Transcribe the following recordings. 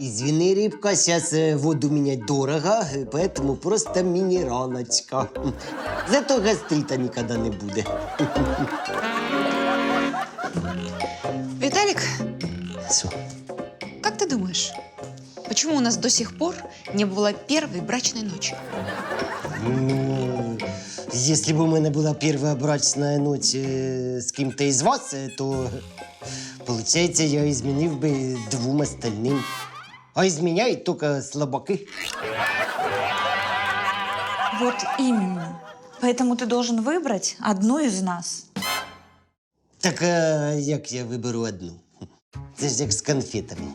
Извини, рыбка, сейчас воду менять дорого, э, поэтому просто минералочка. Зато гастрита никогда не будет. Виталик, Всё. как ты думаешь, почему у нас до сих пор не было первой брачной ночи? Ну, если бы у мене була первая брачная ночь э, с кем-то из вас, э, то, получается, я изменил бы двум остальным. А изменяют только слабаки. Вот именно. Поэтому ты должен выбрать одну из нас. Так а як я виберу одну? Це ж як з конфетами.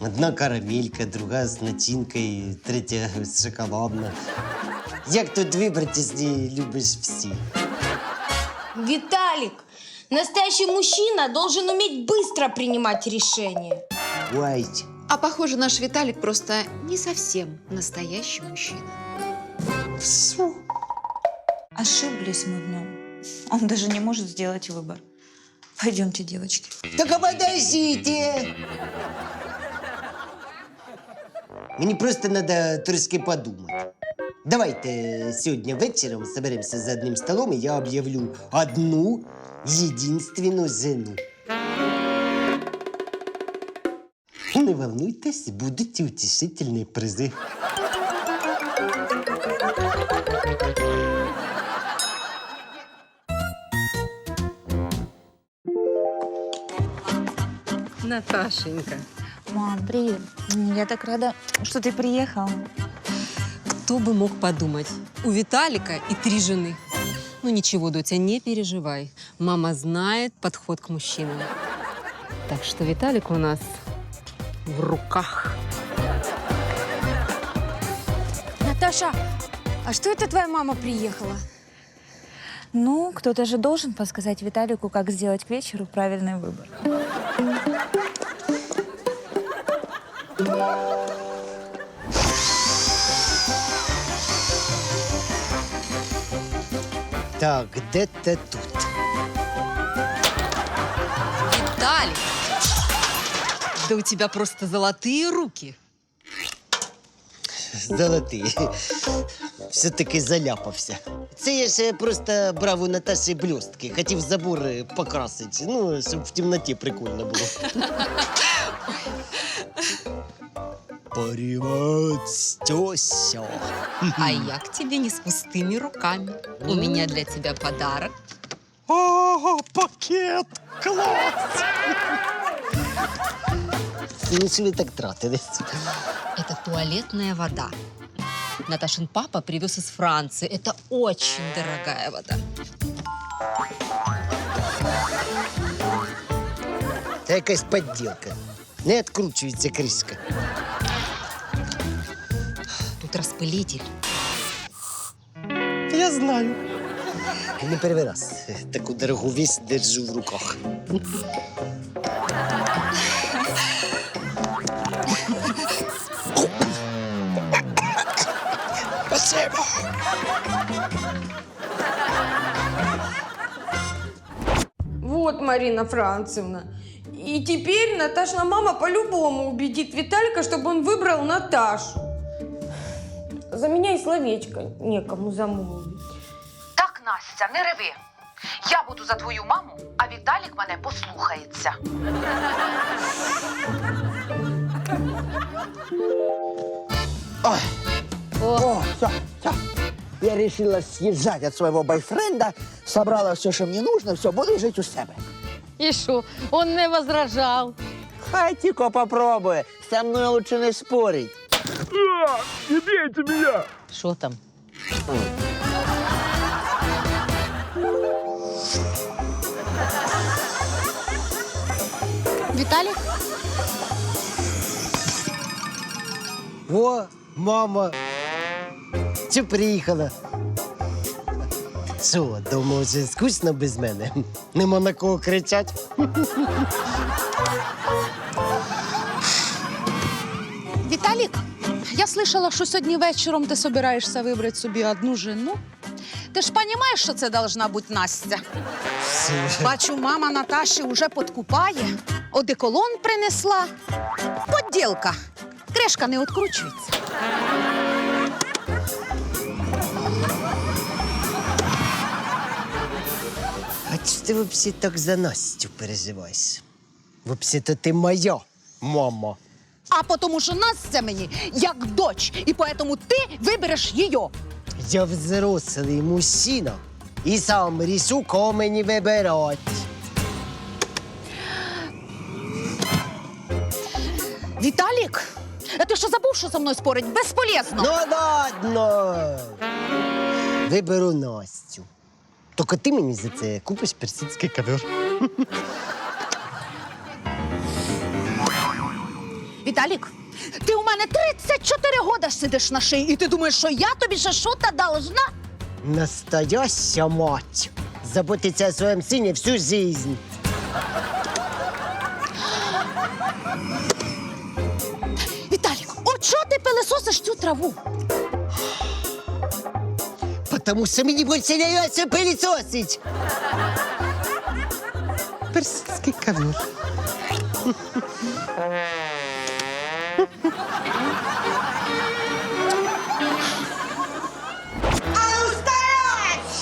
Одна карамелька, друга з начинкою, третя шоколадна. Як тут вибрати, якщо любиш всі? Виталик, настоящий мужчина должен уметь быстро принимать решения. Ой, А похоже, наш Виталик просто не совсем настоящий мужчина. все. Ошиблись мы в нем. Он даже не может сделать выбор. Пойдемте, девочки. Так а подождите! Мені просто треба трошки подумати. Давайте сьогодні вечором соберемося за одним столом, і я об'явлю одну єдинственну жену. Не волнуйтесь, будуть утішительні призи. Наташенька, Мам, привет. Я так рада, что ты приехала. кто бы мог подумать? У Виталика и три жены. Ну ничего, Дотя, не переживай. Мама знает подход к мужчинам. Так что Виталик у нас в руках. Наташа, а что это твоя мама приехала? Ну, кто-то же должен подсказать Виталику, как сделать к вечеру правильный выбор. Так, де-то тут. Виталик! Да у тебя просто золотые руки. Золотий. Все-таки заляпався. Це я ще просто брав у Наташі блістки. Хотів забор е, покрасити. Ну, щоб в темноті прикольно було. Привет, тёся. А я к тебе не с пустыми руками. У меня для тебя подарок. О, пакет! Класс! Ну, що ви так тратились? Это туалетная вода. Наташин папа привез из Франции. Это очень дорогая вода. Це якась подділка. Не відкручується кришка. Тут распылитель. Я знаю. Не перший раз таку дорогу вісь держу в руках. Спасибо. Вот, Марина Францевна. И теперь Наташина мама по-любому убедит Виталика, чтобы он выбрал Наташу. За меня и словечко некому замолвить. Так, Настя, не реви. Я буду за твою маму, а Віталік мене послухається. Ой. О, все, все. Я решила съезжать от своего бойфренда, собрала все, что мне нужно, все, буду жить у себя. І що, он не возражав. Хай тільки попробує, со мною лучше не спорить. Що там? Виталик? О, мама. Чи приїхала? Що, дома вже скучно без мене? Нема на кого кричать? Віталік, я слышала, що сьогодні вечором ти собираєшся вибрати собі одну жену. Ти ж розумієш, що це должна бути Настя. Бачу, мама Наташі вже подкупає, одеколон принесла. Подділка. Мишка не откручується. Чи ти взагалі так за Настю переживаєш? Взагалі-то ти моя мама. А потому що Настя мені як дочь, і поэтому ти вибереш її. Я взрослий мужчина і сам рішу, кого мені вибирати. Віталік, а ти що забув, що со мною спорить? Безполезно. Ну ладно. Виберу Настю. Тільки ти мені за це купиш персидський ковер. Віталік, ти у мене 34 года сидиш на шиї, і ти думаєш, що я тобі ще що должна? Настояща мать. Заботиться о своем сыне всю жизнь. Віталік, от чого ти пилисосиш цю траву? Потому что мне больше не нравится пылесосить. Персидский ковер. А ну стоять!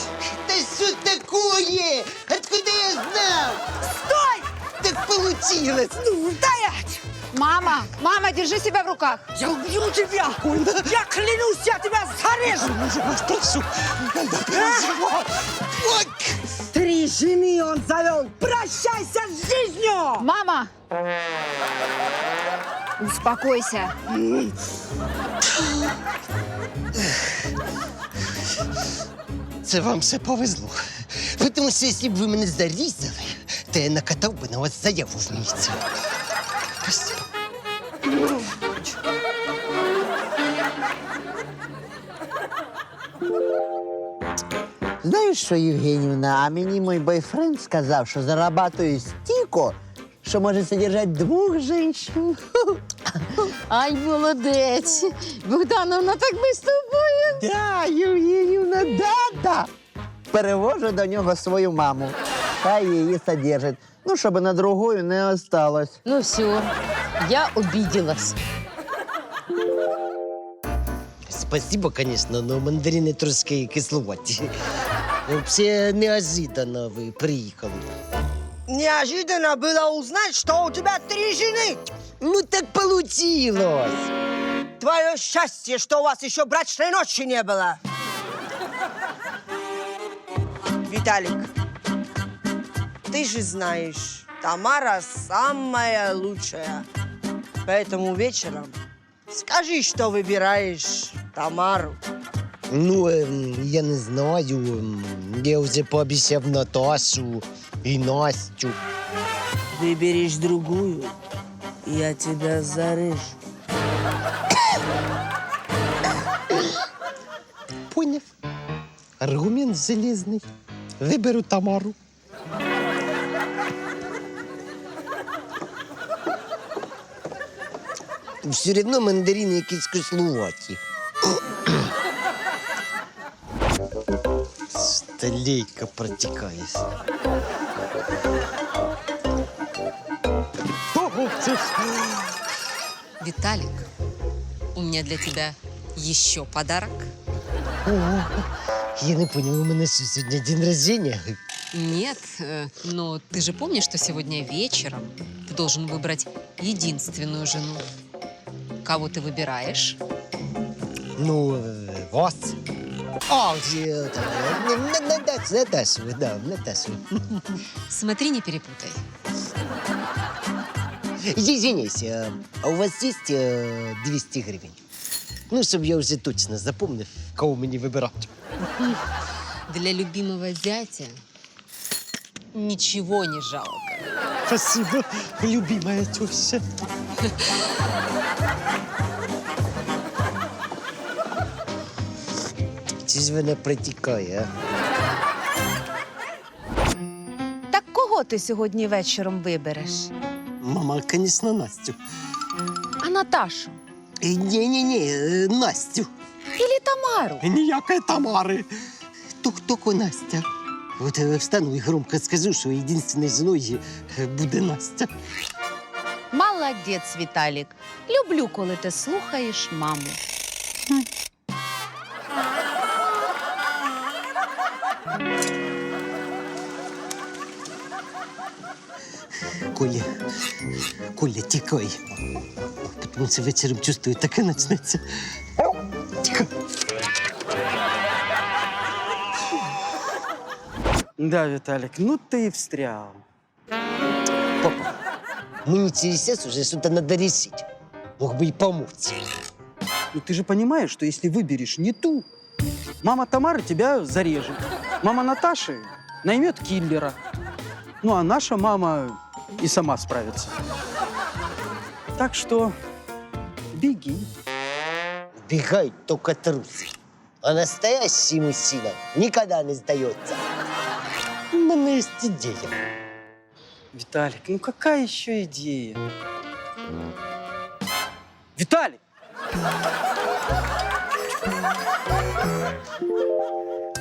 Да что такое? Откуда я знал? Стой! Так получилось. Ну, стоять! Мама, мама, держи себя в руках. Я убью тебя! Я клянусь, я тебя зарежу! Прошу, надо переживать. Ой! Три жены он завел! Прощайся с жизнью! Мама! Успокойся. Це вам все повезло. Тому що якщо б ви мене зарізали, то я накатав би на вас заяву в міліцію. Знаєш що, Євгенівна, а мені мій бойфренд сказав, що зарабатує стільки, що може содержати двох жінок. Ай, молодець. Богдановна так ми з тобою. Да, Євгенівна, да, да. Перевожу до нього свою маму. Хай її содержить. Ну, щоб на другою не осталось. Ну все, я обиделась. Спасибо, конечно, но мандарини трошки кисловаті. Вообще неожиданно ви приїхали. Неожиданно было узнать, что у тебя три жены. Ну так получилось. Твое счастье, что у вас еще брачной ночи не было. Виталик, ты же знаешь, Тамара самая лучшая. Поэтому вечером скажи, что выбираешь Тамару. Ну, ем, я не знаю. ем, Я вже пообіцяв Наташу і Настю. Выберешь другую, я тебя зарежу. Поняв. Аргумент железний. Виберу Тамару. Все одно мандарини якісь кислуваті. Столейка протікає. Ого, це ж Виталик, у меня для тебя еще подарок. Ого. Я не понял, у мене що сьогодні день рождения? Нет, э, но ты же помнишь, что сегодня вечером ты должен выбрать единственную жену. Кого ты выбираешь? Ну, е, вас. А, да. Смотри, не перепутай. Извиняюсь, а у вас есть е, 200 гривень? Ну, щоб я вже точно запомнив, кого мені вибирати. Для любимого зятя ничего не жалко. Спасибо, любимая теща. Чи ж вона протікає. Так кого ти сьогодні вечором вибереш? Мама, звісно, Настю. А Наташу? Ні-ні-ні, е, Настю. Ілі Тамару? Ніякої Тамари. Тук-тук Настя. От е, встану і громко скажу, що єдинственною жіною е, буде Настя. Молодець, Віталік. Люблю, коли ти слухаєш маму. Коля, Коля, тікай. Тому що вечором чувствую, таке почнеться. Тікай. Да, Виталик, ну ты и встрял. Папа, мені через час уже что-то надо решить. Мог бы и помочь. Ну ты же понимаешь, что если выберешь не ту, мама Тамара тебя зарежет. Мама Наташи наймет киллера. Ну а наша мама и сама справится. Так что беги. Бегает только трус. А настоящий мужчина никогда не сдается. У мене є ідея. Виталик, ну какая еще идея? Виталик!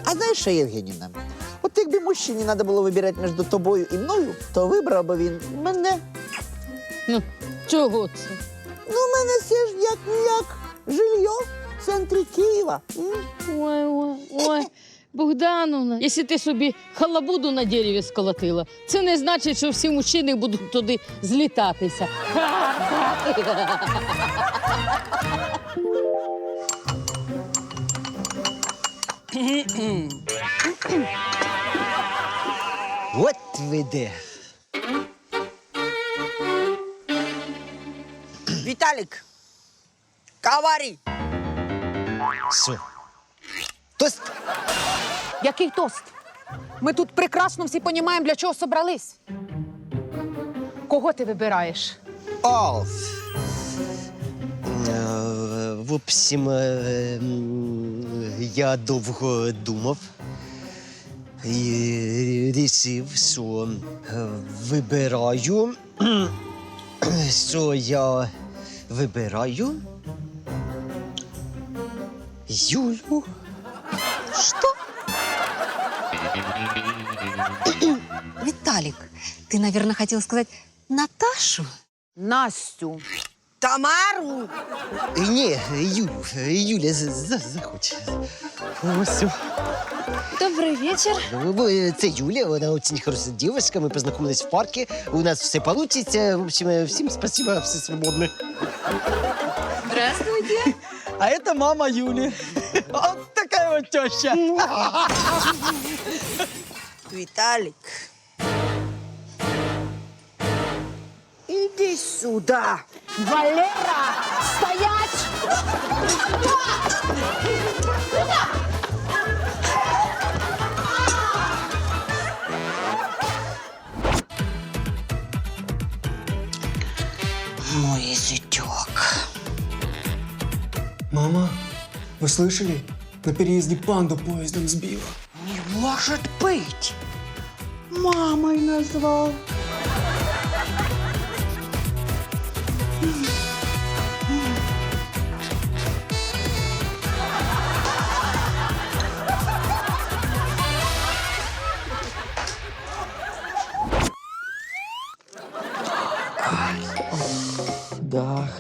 А знаєш що, Євгенівна? От якби мужчині треба було вибирати між тобою і мною, то вибрав би він мене. Чого це? Ну, в мене все ж як ніяк жилье в центрі Києва. М? Ой, ой, ой. Богдановна, якщо ти собі халабуду на дереві сколотила, це не значить, що всі мужчини будуть туди злітатися. От ви де. Виталик, ковари! Що? Тост? Який тост? Ми тут прекрасно всі розуміємо, для чого собрались. Кого ти вибираєш? О, Е, В общем, е, я довго думав рішив, що вибираю, що я вибираю Юлю. Виталик, ты, наверное, хотел сказать Наташу? Настю. Тамару? Е, Ні, Юлю, Юля за- за- захоче. Ось. Добрый вечер. Ну, э, Це Юля, вона очень хороша девушка. Ми познайомились в парке. У нас все получится. В общем, э, всім спасибо, все свободны. Здравствуйте. А это мама Юли. Вот такая вот теща. Виталик. Иди сюда. Валера! Стоять! Мой язычок. Мама, вы слышали? На переезде панду поездом сбила. Не может быть. Мамой назвал.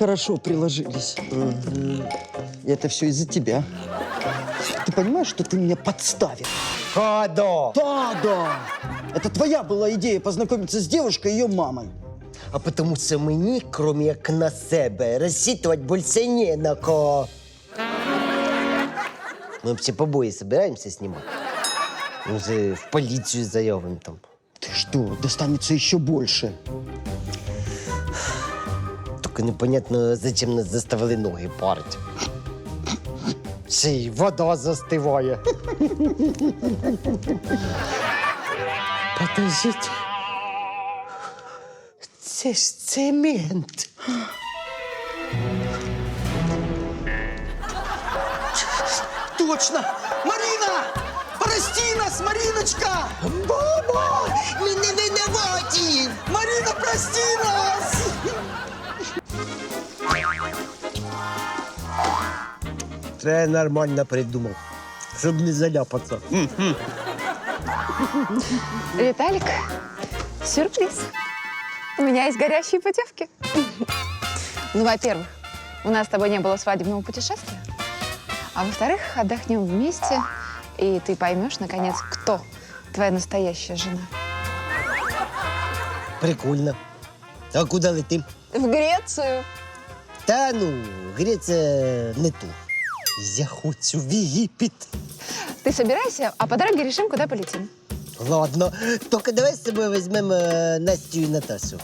хорошо приложились. И это все из-за тебя. Ты понимаешь, что ты меня подставил? Хадо! Да, да. Это твоя была идея познакомиться с девушкой и ее мамой. А потому що мені, крім як на себе, розчитувати більше не на кого. Ми вообще побої собираемся снимать. Мы же в полицию заявим там. Ты что, достанется еще больше. Тільки непонятно, зачем нас заставили ноги парити. Ще вода застиває. Подождіть. Це ж цемент. Точно! Марина! Прости нас, Мариночка! Баба! Ми не винуваті! Марина, прости нас! Я нормально придумав, щоб не заляпатися. Виталик, сюрприз. У меня есть горящие путевки. Ну, во-первых, у нас с тобой не было свадебного путешествия. А во-вторых, отдохнем вместе, и ты поймешь, наконец, кто твоя настоящая жена. Прикольно. А куди летим? В Грецию. Та ну, Греція не ту. Я хочу в Єгипет. Ты собирайся, а по дороге решим, куда полетим. Ладно, тільки давай з собою візьмемо е, Настю і Наташу.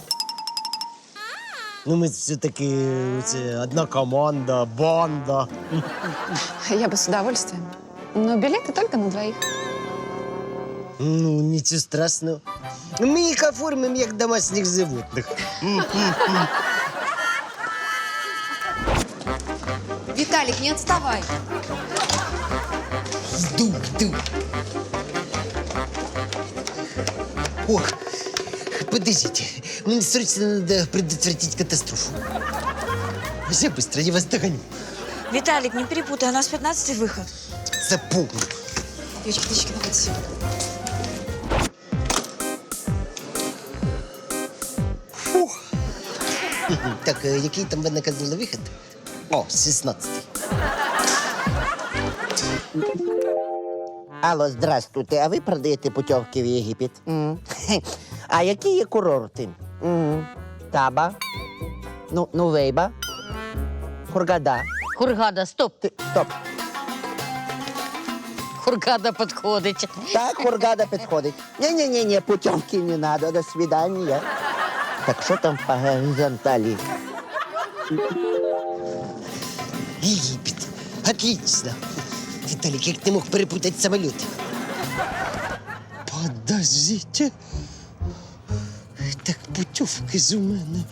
Ну, ми все-таки це одна команда, банда. Я бы с удовольствием. Но билеты только на двоих. Ну, нічого страшного. Ми їх оформимо як домашніх животних. Виталик, не отставай. Йду, йду. Ох, подождите, мне срочно надо предотвратить катастрофу. Все быстро, я вас догоню. Виталик, не перепутай, у нас 15 выход. Запомню. Девочки, девочки, давайте. Так, е, який там ви наказали вихід? О, 16. Алло, здравствуйте. А ви продаєте путівки в Єгипет? М. А які є курорти? М. Таба, ну, Нувейба, Хургада. Хургада, стоп. Ти- Стоп. Хургада підходить. Так, Хургада підходить. Ні-ні-ні, путівки не надо, до свидания. Так що там по горизонталі? Єгипет. Отлично. Віталік, як ти мог перепутати самоліт? Подождите. Так путівки ж у мене.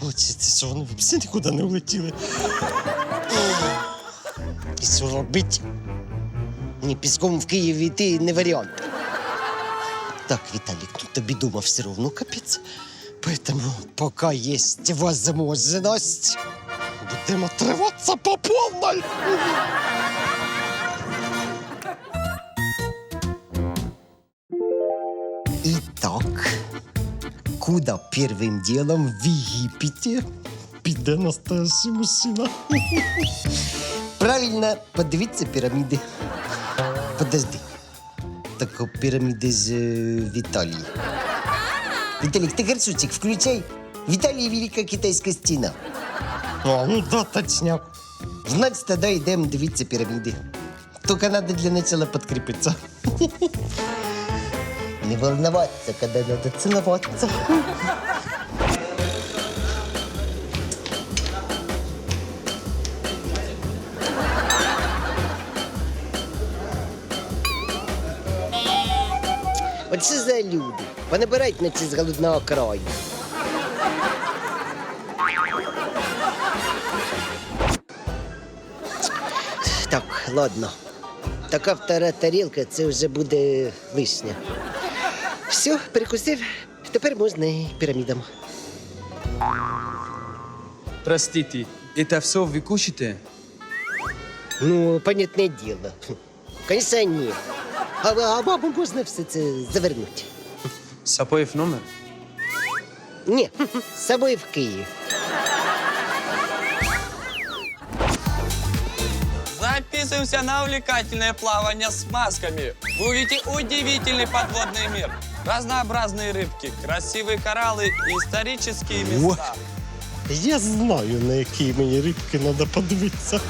Получиться, що вони взагалі нікуди не влетіли. І що робити? Ні, піском в Київ йти не варіант. Так, Віталік, тут тобі дома все равно капець. Поэтому пока есть возможность, будем отрываться по полной. Итак, куда первым делом в Египте піде настоящий мужчина? Правильно, подивіться піраміди. Подожди. Так о, піраміди з е, в Італії. Виталик, ты горшочек включай. В Италии Великая Китайская стена. А, ну да, точняк. Значит, тогда идем дивиться пирамиды. Только надо для начала подкрепиться. Не волноваться, когда надо целоваться. От що за люди? Понабирають наче з голодного краю. Ладно. Така втора тарілка це вже буде лишня. Все, перекусив. Тепер можна і пірамідам. Простите, это все вы кушаете? Ну, понятне діло. Конечно, ні. А, а бабу можна все це завернути? С номер? Ні, з собою в Київ. Записываемся на увлекательное плавание с масками. Вы увидите удивительный подводный мир. Разнообразные рыбки, красивые кораллы и исторические места. Я знаю, на які мені рибки треба подивитися.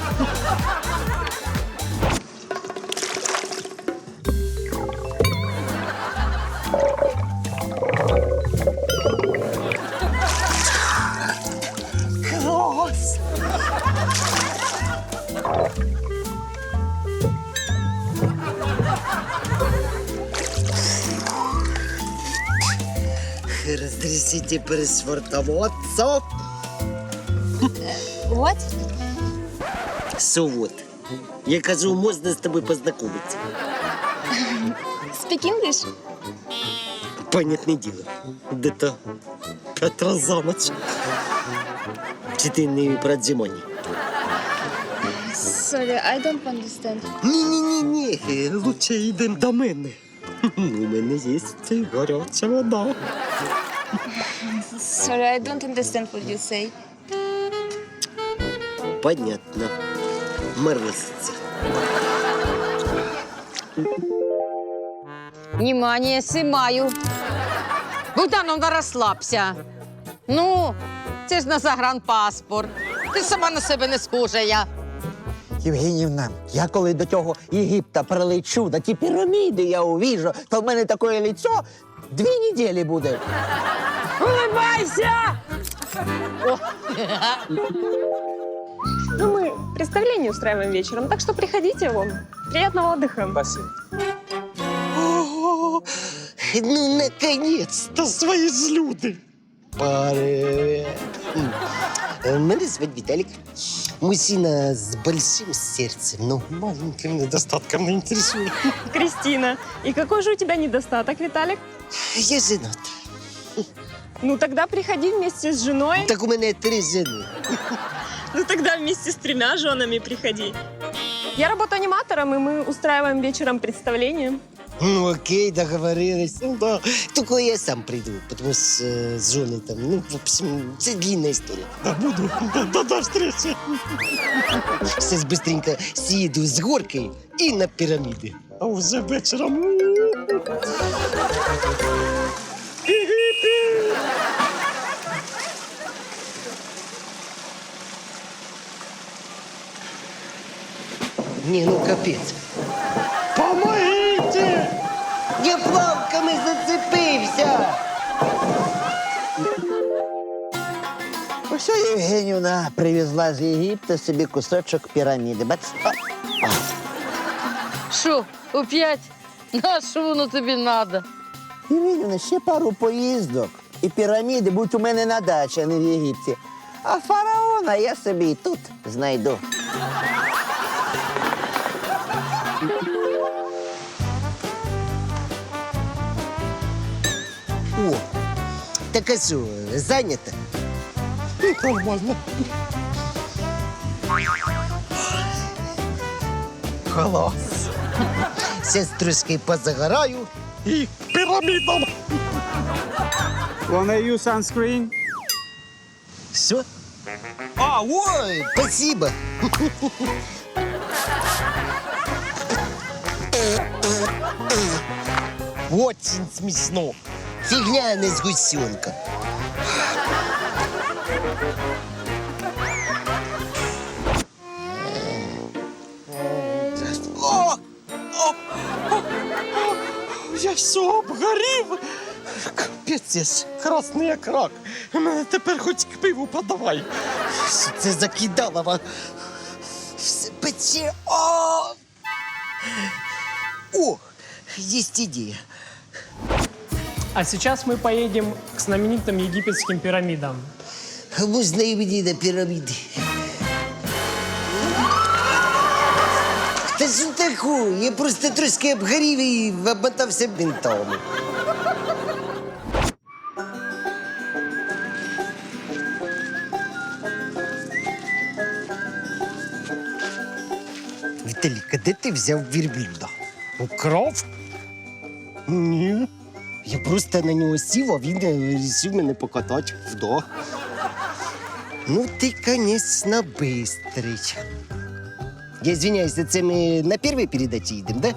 Разрешите пришвартоваться? Вот. От? Я кажу, можна з тобою познайомитися. Speak English? Понятне діло. Де-то п'ять раз за ніч. Чи ти не про Джимоні? Sorry, I don't understand. Ні-ні-ні, лучше йдемо до мене. У мене є гаряча вода. Sorry, I don't understand what you say. Понятно. Морозится. Внимание, снимаю. Богдановна, розслабся. Ну, це ж на загранпаспорт. Ти сама на себе не схожа я. Євгенівна, я коли до того Єгипта прилечу, на ті піраміди я увіжу, то в мене таке лицо дві неділі буде. Улыбайся! Ну, мы представление устраиваем вечером, так что приходите вам. Приятного отдыха. Спасибо. Ну, наконец-то свої ж люди. Привет. М. Э, Мене звать Виталик. Мужчина с большим сердцем, но маленьким недостатком не интересует. Кристина, и какой же у тебя недостаток, Виталик? Я женат. Ну, тогда приходи вместе с женой. Так у мене три жени. Ну, тогда вместе с тремя женами приходи. Я работаю аниматором, и мы устраиваем вечером представление. Ну, окей, договорились. Ну, да. Только я сам приду, потому что э, с женой там, ну, в общем, это длинная история. Да, буду. До, до, до встречи. Сейчас быстренько съеду с горкой и на пирамиды. А уже вечером... Не, ну капец. Помогите! Я плавками зацепився! Ось Євгенівна привезла з Єгипта собі кусочок піраміди. Бац? Що, опять? На що воно тобі надо? Євгенівна, ще пару поїздок. І піраміди будуть у мене на дачі, а не в Єгипті. А фараона я собі і тут знайду. О, так а що, зайнято? Ну, Нормально. Клас. Зараз трошки позагораю і пірамідом. Wanna use sunscreen? Все? А, ой, спасибо. Очень смешно. Фигня, а не сгущенка. Я все обгорів. Капець, я ж красний як рак. Мене тепер хоч к пиву подавай. Що це за кидалова? Все пече. О! О, есть идея. А сейчас мы поедем к знаменитым египетским пирамидам. А Можна і мені на піраміди. Та? Я просто трошки обгорів і обмотався бинтами. Віталік, а де ти взяв вірблюда? Украв? Ні. Я просто на нього сів, а він е, вирішив мене покатати вдох. Ну, ти, конечно, быстрый. Я извиняюсь, це ми на первой передаче їдемо, да?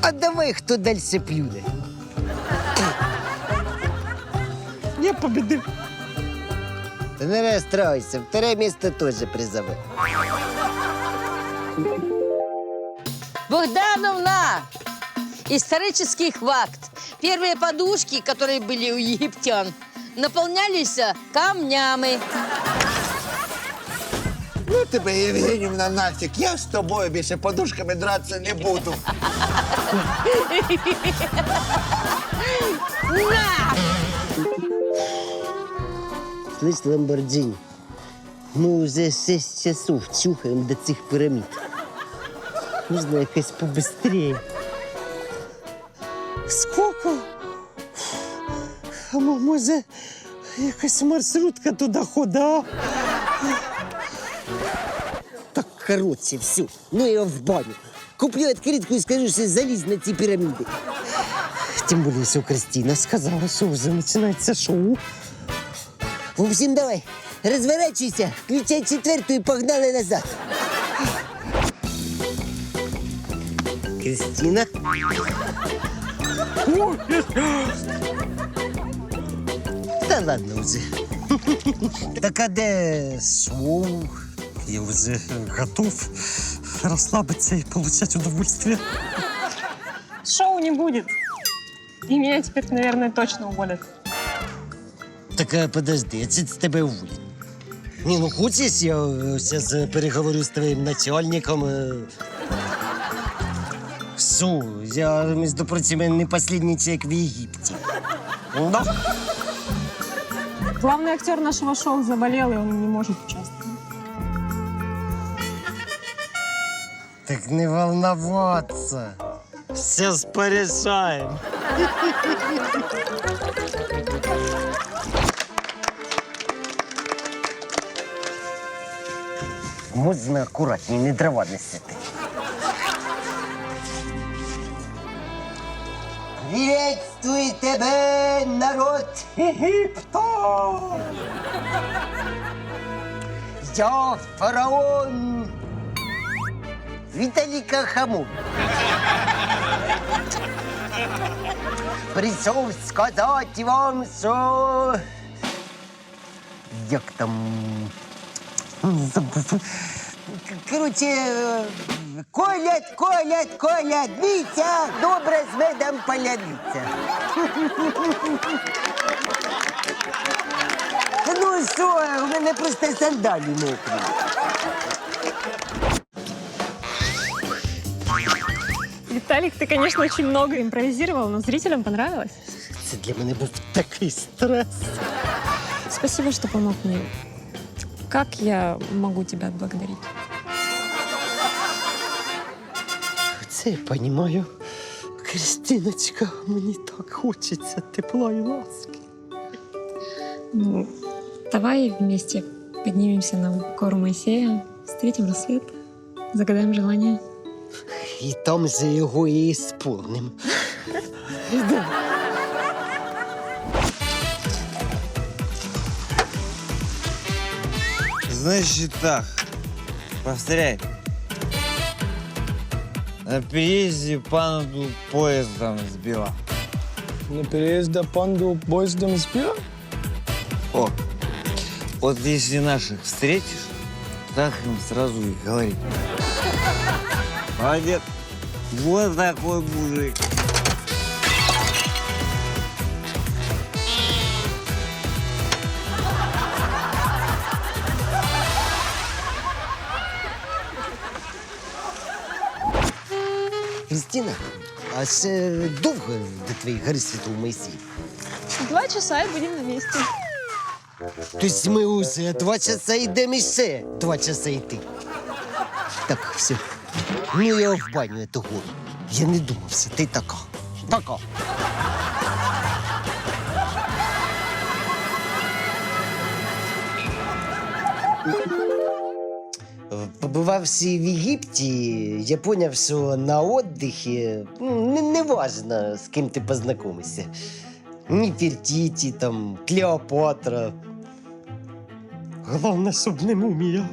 А давай хто дальше плюне. Я победив. Та не розстройся, второе место тоже призове. Богдановна! Исторический факт. Первые подушки, которые были у египтян, наполнялись камнями. Тебе, Євгенівна, нафіг. Я з тобою більше подушками дратися не буду. На! Слышь, Ламборджини, ми уже 6 часов чухаємо до цих пірамід. Можна якось побыстрее. Сколько? А мо- може, якась маршрутка туди хода? коротше, все. Ну я в баню. Куплю відкритку і скажу, що залізь на ці піраміди. Тим більше, що Кристина сказала, що вже починається шоу. В общем, давай, розворачуйся, включай четверту і погнали назад. Кристина? Та ладно вже. Так а де шоу? Я вже готов розслабитися і отримати удовольствие. Шоу не будет. И меня теперь, наверное, точно уволят. Так а подожди, а це з тебе уволять. Ні, ну хочеш, я зараз переговорю з твоїм начальником. е. Що, я, між прочим, не останній чоловік в Єгипті. Да? Главный актер нашего шоу заболел, и он не может участвовать. Так не волноваться. Сейчас порешаем. Можна акуратні, не дрова несете. Приветствую тебе, народ Египта! Я фараон Віталіка Хаму. Прийшов сказати вам, що. Як там. Коротше, колять, колять, колять, Вітя, добре з медом поляниця. Ну що, у мене просто сандалі мокрі. Виталик, ты, конечно, очень много импровизировал, но зрителям понравилось. Це для мене був такий стрес. Спасибо, что помог мне. Как я могу тебя отблагодарить? Це я розумію. Кристиночка, мені так хочеться тепла і ласки. Ну, давай вместе поднимемся на гору Моисея, встретим рассвет, загадаем желание. І там же його і ісполним. Значит так, повторяй. На переезде панду поездом сбила. На переезде панду поездом сбила? О, вот если наших встретишь, так им сразу и говори. Молодец. Вот такой мужик. Кристина, а ще довго до твоїх гори Святого Моїсія? Два часа и будем на месте. Тобто ми вже два часа йдемо і ще два часа йти. Так, все. Ну я в баню эту гору. Я не думав, що ти така. Така. Побувавши в Єгипті, я зрозумів, що на віддихі ну, не, не важно, з ким ти познайомишся. Нефертіті, там, Клеопатра. Головне, щоб не мумія.